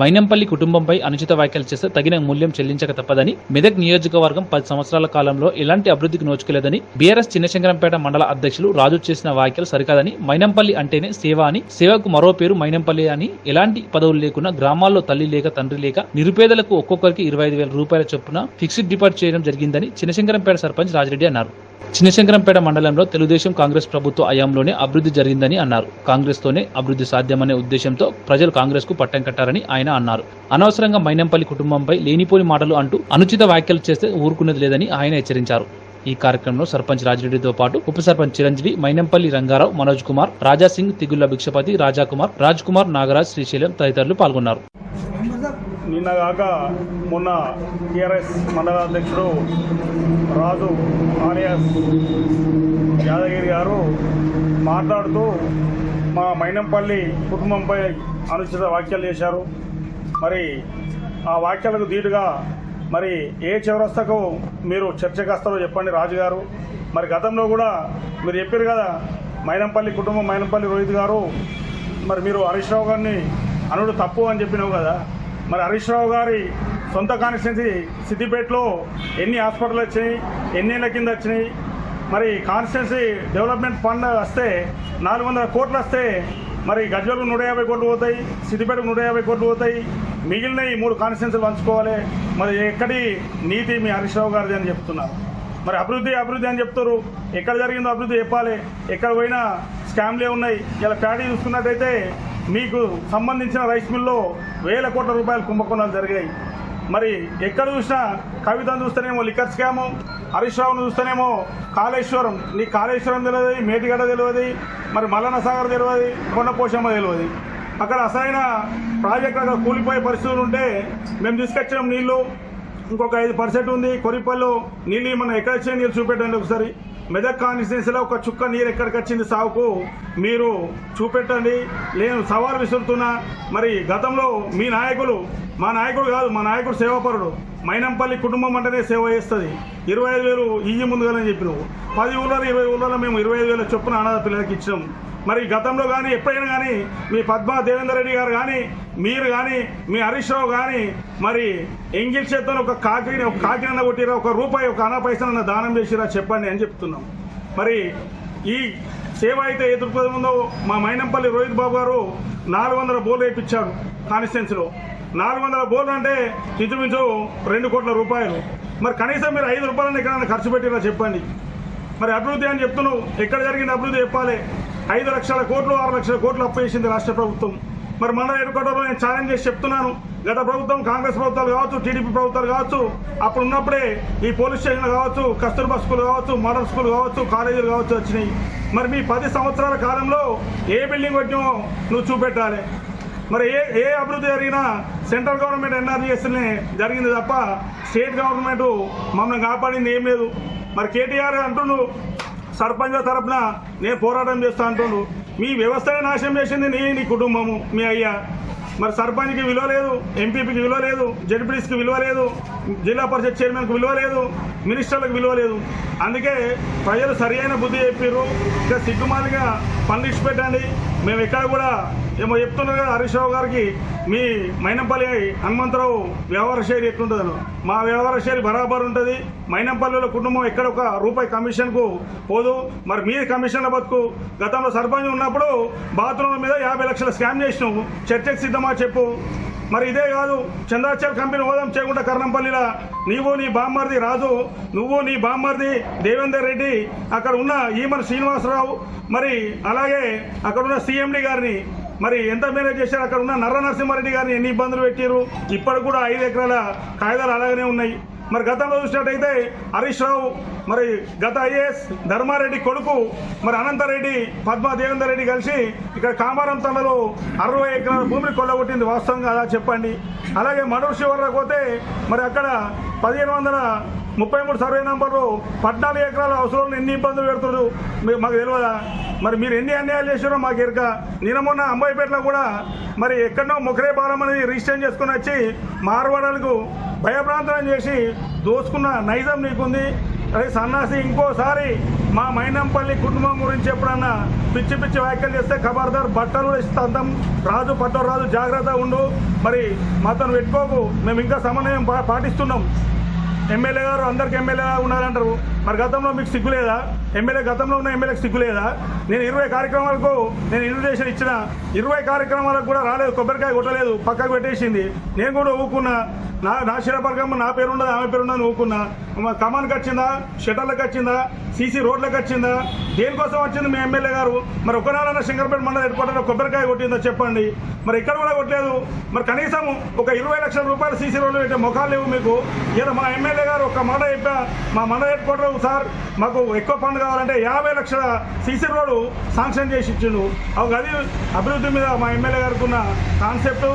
మైనంపల్లి కుటుంబంపై అనుచిత వ్యాఖ్యలు చేస్తే తగిన మూల్యం చెల్లించక తప్పదని మెదక్ నియోజకవర్గం పది సంవత్సరాల కాలంలో ఎలాంటి అభివృద్ధికి నోచుకోలేదని బీఆర్ఎస్ చిన్నశంకరంపేట మండల అధ్యక్షులు రాజు చేసిన వ్యాఖ్యలు సరికాదని మైనంపల్లి అంటేనే సేవ అని సేవకు మరో పేరు మైనంపల్లి అని ఎలాంటి పదవులు లేకున్నా గ్రామాల్లో తల్లి లేక తండ్రి లేక నిరుపేదలకు ఒక్కొక్కరికి ఇరవై ఐదు వేల రూపాయల చొప్పున ఫిక్స్డ్ డిపాజిట్ చేయడం జరిగిందని చిన్నశంకరంపేట సర్పంచ్ రాజిరెడ్డి అన్నారు. చిన్నశంకరంపేట మండలంలో తెలుగుదేశం కాంగ్రెస్ ప్రభుత్వ హయాంలోనే అభివృద్ధి జరిగిందని అన్నారు. కాంగ్రెస్ తోనే అభివృద్ధి సాధ్యమనే ఉద్దేశంతో ప్రజలు కాంగ్రెస్కు పట్టం కట్టారని ఆయన అన్నారు. అనవసరంగా మైనంపల్లి కుటుంబంపై లేనిపోని మాటలు అంటూ అనుచిత వ్యాఖ్యలు చేస్తే ఊరుకునేది లేదని ఆయన హెచ్చరించారు. ఈ కార్యక్రమంలో సర్పంచ్ రాజిరెడ్డితో పాటు ఉప సర్పంచ్ చిరంజీవి మైనంపల్లి రంగారావు మనోజ్ కుమార్ రాజా సింగ్ తిగుళ్ళ భిక్షపతి రాజాకుమార్ రాజ్ కుమార్ నాగరాజ్ శ్రీశైలం తదితరులు పాల్గొన్నారు. నిన్న కాక మొన్న టీఆర్ఎస్ మండల అధ్యక్షుడు రాజు ఆలియాస్ యాదగిరి గారు మాట్లాడుతూ మా మైనంపల్లి కుటుంబంపై అనుచిత వ్యాఖ్యలు చేశారు. మరి ఆ వ్యాఖ్యలకు ధీటుగా మరి ఏ చివరస్తకు మీరు చర్చకు చెప్పండి రాజు గారు మరి గతంలో కూడా మీరు చెప్పారు కదా మైనంపల్లి కుటుంబం మైనంపల్లి రోహిత్ గారు మరి మీరు హరీష్ రావు గారిని అనుడు తప్పు అని చెప్పినావు కదా. మరి హరీష్ రావు గారి సొంత కాన్స్టిట్యున్సీ సిద్దిపేటలో ఎన్ని హాస్పిటల్ వచ్చినాయి ఎన్నేళ్ళ కింద వచ్చినాయి. మరి కాన్స్టిట్యున్సీ డెవలప్మెంట్ ఫండ్ వస్తే నాలుగు వందల కోట్లు వస్తే మరి గజ్వలకు నూట యాభై కోట్లు పోతాయి సిద్దిపేటకు నూట యాభై కోట్లు పోతాయి. మిగిలిన ఈ మూడు కాన్స్టిట్యున్సీలు పంచుకోవాలి. మరి ఎక్కడి నీతి మీ హరీష్ రావు గారిది అని చెప్తున్నారు మరి అభివృద్ధి అభివృద్ధి అని చెప్తారు. ఎక్కడ జరిగిందో అభివృద్ధి చెప్పాలి. ఎక్కడ పోయినా స్కామ్లే ఉన్నాయి. ఇలా ప్యాడీ చూసుకున్నట్టయితే మీకు సంబంధించిన రైస్ మిల్లో వేల కోట్ల రూపాయల కుంభకోణాలు జరిగాయి. మరి ఎక్కడ చూసినా కవితను చూస్తేనేమో లిక్కర్ స్కాము. హరీష్ రావును చూస్తేనేమో కాళేశ్వరం. నీ కాళేశ్వరం తెలియదు మేటిగడ్డ తెలియదు మరి మల్లన్న సాగర్ తెలియదు కొండపోషమ్మ తెలియదు. అక్కడ అసలైన ప్రాజెక్ట్ అక్కడ కూలిపోయే పరిస్థితులు ఉంటే మేము తీసుకొచ్చాం నీళ్ళు. ఇంకొక ఐదు పర్సెంట్ ఉంది. కొరిపల్లు నీళ్ళు మనం ఎక్కడ వచ్చే నీళ్ళు చూపెట్టండి ఒకసారి. మెదక్ కాన్స్టిట్యున్సీలో ఒక చుక్క నీరు ఎక్కడికి వచ్చింది సాగుకు మీరు చూపెట్టండి. నేను సవాల్ విసురుతున్నా. మరి గతంలో మీ నాయకులు మా నాయకుడు కాదు మా నాయకుడు సేవాపరుడు. మైనంపల్లి కుటుంబం అంటేనే సేవ చేస్తుంది. ఇరవై ఐదు వేలు ఇయ్యి ముందుగానే చెప్పినావు. పది ఊళ్ళలో ఇరవై ఊళ్ళలో మేము ఇరవై ఐదు వేల చొప్పున అనాథ పిల్లలకి ఇచ్చినాం. మరి గతంలో కానీ ఎప్పుడైనా కానీ మీ పద్మా దేవేందర్ రెడ్డి గారు కానీ మీరు కానీ మీ హరీష్ రావు కానీ మరి ఎంగిల్ చేత్తో ఒక కాకిని ఒక కాకినన్న కొట్టిరా ఒక రూపాయి ఒక అనా పైసలన్న దానం చేసిరా చెప్పండి అని చెప్తున్నాం. మరి ఈ సేవ అయితే ఏ దృక్పథం ఉందో మా మైనంపల్లి రోహిత్ బాబు గారు నాలుగు వందల బోర్లు వేయించాడు కాన్స్టిట్యున్సీలో నాలుగు వందల బోర్లు అంటే ఇంచుమించు రెండు కోట్ల రూపాయలు. మరి కనీసం మీరు ఐదు రూపాయలను ఎక్కడైనా ఖర్చు పెట్టినా చెప్పండి. మరి అభివృద్ధి అని చెప్తున్నావు ఎక్కడ జరిగింది అభివృద్ధి చెప్పాలి. ఐదు లక్షల కోట్లు ఆరు లక్షల కోట్లు అప్పు చేసింది రాష్ట్ర ప్రభుత్వం. మరి మన ఎడుకోవడంలో నేను ఛాలెంజ్ చేసి చెప్తున్నాను గత ప్రభుత్వం కాంగ్రెస్ ప్రభుత్వాలు కావచ్చు టీడీపీ ప్రభుత్వాలు కావచ్చు అప్పుడు ఉన్నప్పుడే ఈ పోలీస్ స్టేషన్లు కావచ్చు కస్తూర్బా స్కూల్ కావచ్చు మోడల్ స్కూల్ కావచ్చు కాలేజీలు కావచ్చు వచ్చినాయి. మరి మీ పది సంవత్సరాల కాలంలో ఏ బిల్డింగ్ వచ్చినామో నువ్వు చూపెట్టాలి. మరి ఏ ఏ అభివృద్ధి జరిగినా సెంట్రల్ గవర్నమెంట్ ఎన్ఆర్జీఎస్ని జరిగింది తప్ప స్టేట్ గవర్నమెంట్ మమ్మల్ని కాపాడింది ఏం లేదు. మరి కేటీఆర్ అంటుండు సర్పంచ్ తరపున నేను పోరాటం చేస్తా అంటుండు. మీ వ్యవస్థనే నాశనం చేసింది నీ నీ కుటుంబము మీ అయ్యా. మరి సర్పంచ్కి విలువ లేదు ఎంపీపీకి విలువ లేదు జడ్పీటీస్కి విలువ లేదు. జిల్లా పరిషత్ చైర్మన్కి విలువ లేదు మినిస్టర్లకు విలువ లేదు. అందుకే ప్రజలు సరియైన బుద్ధి చెప్పారు ఇంకా సిగ్గుమాలిగా పనులు పెట్టండి మేము ఎక్కడ కూడా ఏమో చెప్తున్నారు కదా హరీష్ రావు గారికి మీ మైనంపల్లి హనుమంతరావు వ్యవహార శైలి ఎట్లుంటుందను. మా వ్యవహార శైలి బరాబర్ ఉంటుంది. మైనంపల్లిలో కుటుంబం ఎక్కడ ఒక రూపాయి కమిషన్కు పోదు. మరి మీ కమిషన్ల బతుకు గతంలో సర్పంచ్ ఉన్నప్పుడు బాత్రూమ్ల మీద యాభై లక్షల స్కామ్ చేసినావు. చర్చకు సిద్ధమా చెప్పు. మరి ఇదే కాదు చంద్రాచార్ కంపెనీ హోదాం చేయకుండా కర్ణంపల్లిలో నీవు నీ బామ్మర్ది రాజు నువ్వు నీ బామ్మర్ది దేవేందర్ రెడ్డి అక్కడ ఉన్న ఈమన్ శ్రీనివాసరావు మరి అలాగే అక్కడ ఉన్న సీఎండి గారిని మరి ఎంత మేనేజ్ చేశారు? అక్కడ ఉన్న నర్ర నరసింహారెడ్డి గారిని ఎన్ని ఇబ్బందులు పెట్టారు ఇప్పటికి కూడా ఐదు ఎకరాల కాగితాలు అలాగనే ఉన్నాయి. మరి గతంలో చూసినట్టయితే హరీష్ రావు మరి గత ఐఏఎస్ ధర్మారెడ్డి కొడుకు మరి అనంతరెడ్డి పద్మా దేవేందర్ రెడ్డి కలిసి ఇక్కడ కామారం తండలో అరవై ఎకరాల భూమిని కొల్లగొట్టింది. వాస్తవం కాదా చెప్పండి. అలాగే మడూరు శివర్లకు పోతే మరి అక్కడ పదిహేను వందల ముప్పై మూడు సర్వే నంబర్లు పద్నాలుగు ఎకరాల అవసరం ఎన్ని ఇబ్బందులు పెడుతున్నారు? మీరు మాకు తెలియదా? మరి మీరు ఎన్ని అన్యాయాలు చేసారో మాకు ఎరక. నిన్న మొన్న అంబాయిపేటలో కూడా మరి ఎక్కడో మొకరే బాలం అనేది రిజిస్టర్ చేసుకుని వచ్చి మార్వాడలకు భయభ్రాంతం చేసి దోచుకున్న నైజం నీకుంది. అదే సన్నాసి ఇంకోసారి మా మైనంపల్లి కుటుంబం గురించి ఎప్పుడన్నా పిచ్చి పిచ్చి వ్యాఖ్యలు చేస్తే ఖబర్దార్ బట్టలు ఇస్తాం రాజు పట్టో రాజు జాగ్రత్త ఉండు. మరి మాతను పెట్టుకోకు. మేము ఇంకా సమన్వయం పా- పాటిస్తున్నాం. ఎమ్మెల్యే గారు అందరికి ఎమ్మెల్యే ఉండాలంటారు. మరి గతంలో మీకు సిగ్గులేదా ఎమ్మెల్యే గతంలో ఉన్న ఎమ్మెల్యేకి సిగ్గు లేదా? నేను ఇరవై కార్యక్రమాలకు నేను ఇన్విటేషన్ ఇచ్చిన ఇరవై కార్యక్రమాలకు కూడా రాలేదు కొబ్బరికాయ కొట్టలేదు పక్కకు పెట్టేసింది. నేను కూడా ఊకున్నా. నా నా శిరపరకమ్మ నా పేరు ఉండదు ఆమె పేరు ఉండదు ఊకున్నా. మా కమాన్కి వచ్చిందా షటర్లకు వచ్చిందా సీసీ రోడ్లకు వచ్చిందా దేనికోసం వచ్చింది మీ ఎమ్మెల్యే గారు? మరి ఒకనాడన్న శంకర్పేట మండలం హెడ్ కొబ్బరికాయ కొట్టిందో చెప్పండి. మరి ఇక్కడ కూడా కొట్టలేదు. మరి కనీసం ఒక ఇరవై లక్షల రూపాయలు సీసీ రోడ్లు పెట్టే ముఖాలు లేవు మీకు. ఏదో మా ఎమ్మెల్యే గారు ఒక మాట చెప్పా మా మండల హెడ్ క్వార్టర్ సార్ మాకు ఎక్కువ ఫండ్ కావాలంటే యాభై లక్షల సీసీ రోడ్డు శాంక్షన్ చేసి ఇచ్చిండు. అది అభివృద్ధి మీద మా ఎమ్మెల్యే గారికి ఉన్న కాన్సెప్ట్